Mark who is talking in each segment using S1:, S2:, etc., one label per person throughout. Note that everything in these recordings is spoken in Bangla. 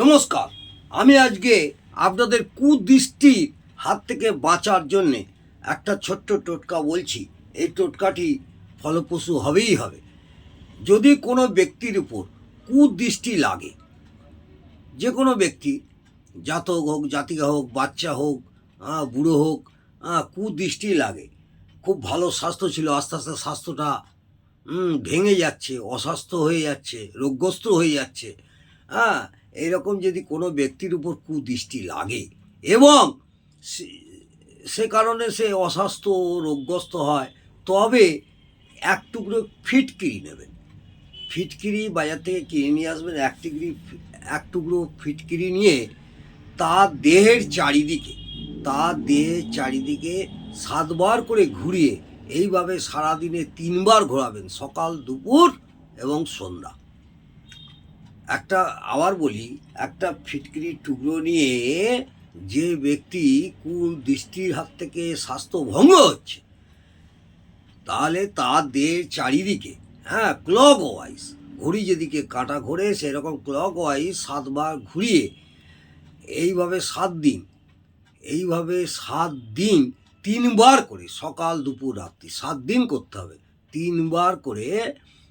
S1: নমস্কার। আমি আজকে আপনাদের কুদৃষ্টির হাত থেকে বাঁচার জন্যে একটা ছোট্ট টোটকা বলছি। এই টোটকাটি ফলপ্রসূ হবেই হবে। যদি কোনো ব্যক্তির উপর কুদৃষ্টি লাগে, যে কোনো ব্যক্তি, জাতক হোক, জাতিকা হোক, বাচ্চা হোক বুড়ো হোক কুদৃষ্টি লাগে। খুব ভালো স্বাস্থ্য ছিল, আস্তে আস্তে স্বাস্থ্যটা ভেঙে যাচ্ছে, অস্বাস্থ্য হয়ে যাচ্ছে, রোগগ্রস্ত হয়ে যাচ্ছে। হ্যাঁ এরকম যদি কোনো ব্যক্তির উপর কুদৃষ্টি লাগে এবং সে- কারণে সে অস্বাস্থ্য রোগগ্রস্ত হয়, তবে এক টুকরো ফিটকিরি নেবেন। ফিটকিরি বাজার থেকে কিনে নিয়ে আসবেন, এক টিকরি এক টুকরো ফিটকিরি নিয়ে তার দেহের চারিদিকে তার দেহের চারিদিকে সাতবার করে ঘুরিয়ে এইভাবে সারাদিনে তিনবার ঘোরাবেন, সকাল, দুপুর এবং সন্ধ্যা। একটা আবার বলি, একটা ফিটকিরি টুকরো নিয়ে যে ব্যক্তি কুল দৃষ্টির হাত থেকে স্বাস্থ্য ভঙ্গ হচ্ছে, তাহলে তার দেহের চারিদিকে হ্যাঁ ক্লক ওয়াইজ ঘড়ি যেদিকে কাটা ঘোরে সেরকম ক্লক ওয়াইজ সাতবার ঘুরিয়ে, এইভাবে সাত দিন, এইভাবে সাত দিন তিনবার করে সকাল, দুপুর, রাত্রি, সাত দিন করতে হবে। তিনবার করে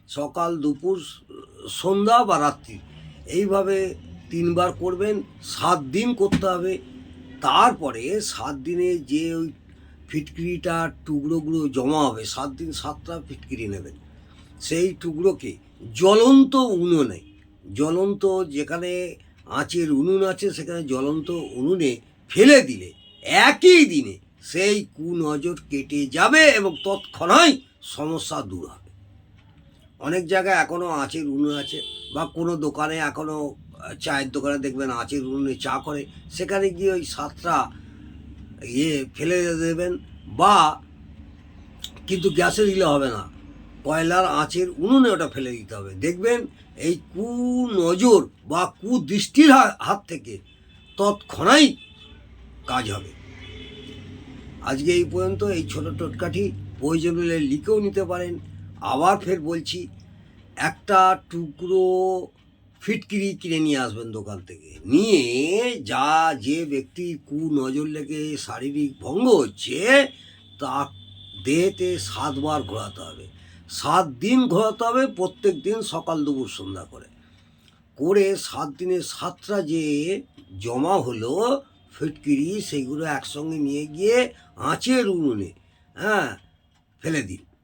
S1: সকাল, দুপুর সন্ধ্যা বা রাত্রি। এইভাবে তিনবার করবেন, সাত দিন করতে হবে। তারপরে সাত দিনে যে ওই ফিটকিরিটার টুকরোগুলো জমা হবে, সাত দিন সাতটা ফিটকিরি নেবেন। সেই টুকরোকে জ্বলন্ত উনুনে, জ্বলন্ত যেখানে আঁচের উনুন আছে, সেখানে জ্বলন্ত উনুনে ফেলে দিলে একই দিনে সেই কুনজর কেটে যাবে এবং তৎক্ষণাৎ সমস্যা দূর হবে। অনেক জায়গায় এখনও আঁচের উনুন আছে বা কোনো দোকানে এখনও চায়ের দোকানে দেখবেন আঁচের উনুনে চা করে, সেখানে গিয়ে ওই সাতটা ইয়ে ফেলে দেবেন বা কিন্তু গ্যাসে দিলে হবে না। কয়লার আঁচের উনুনে ওটা ফেলে দিতে হবে। দেখবেন এই কু নজর বা কুদৃষ্টির হাত থেকে তৎক্ষণাই কাজ হবে। আজকে এই পর্যন্ত এই ছোট টোটকাটি প্রয়োজন হলে লিখেও নিতে পারেন। আবার ফের বলছি, একটা টুকরো ফিটকিরি কিনে নিয়ে আসবেন দোকান থেকে। নিয়ে যা যে ব্যক্তির কু নজর লেগে শারীরিক ভঙ্গ হচ্ছে, তা দেহেতে সাতবার ঘোরাতে হবে। সাত দিন ঘোরাতে হবে, প্রত্যেক দিন সকাল দুপুর সন্ধ্যা করে। করে সাত দিনে সাতটা যে জমা হলো ফিটকিরি সেইগুলো একসঙ্গে নিয়ে গিয়ে আঁচের উনুনে হ্যাঁ ফেলে দিন।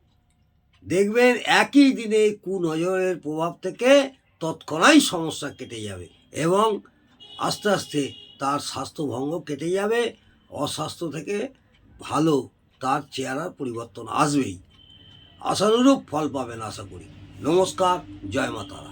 S1: দেখবেন একই দিনে কুনজরের প্রভাব থেকে তৎক্ষণাৎ সমস্যা কেটে যাবে এবং আস্তে আস্তে তার স্বাস্থ্যভঙ্গ কেটে যাবে, অস্বাস্থ্য থেকে ভালো তার চেহারার পরিবর্তন আসবেই। আশানুরূপ ফল পাবেন আশা করি। নমস্কার, জয় মাতারা।